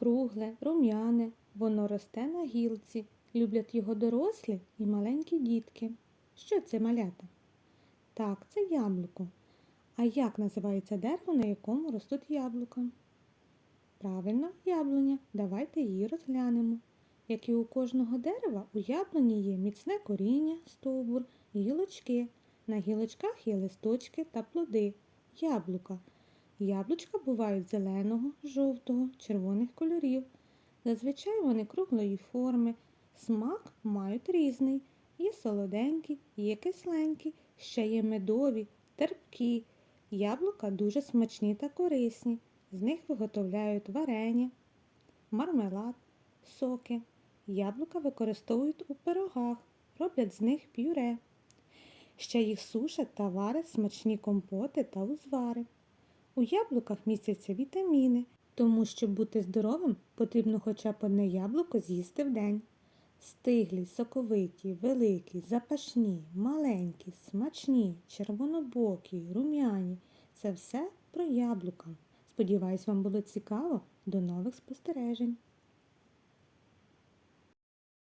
кругле, рум'яне, воно росте на гілці. Люблять його дорослі і маленькі дітки. Що це малята? Так, це яблуко. А як називається дерево, на якому ростуть яблука? Правильно, яблуня. Давайте її розглянемо. Як і у кожного дерева, у яблуні є міцне коріння, стовбур, гілочки. На гілочках є листочки та плоди, яблука. Яблучка бувають зеленого, жовтого, червоних кольорів. Зазвичай вони круглої форми. Смак мають різний. Є солоденькі, є кисленькі, ще є медові, терпкі. Яблука дуже смачні та корисні. З них виготовляють варення, мармелад, соки. Яблука використовують у пирогах, роблять з них пюре. Ще їх сушать та варять смачні компоти та узвари. У яблуках містяться вітаміни, тому щоб бути здоровим, потрібно хоча б одне яблуко з'їсти в день. Стиглі, соковиті, великі, запашні, маленькі, смачні, червонобокі, рум'яні це все про яблука. Сподіваюсь, вам було цікаво. До нових спостережень!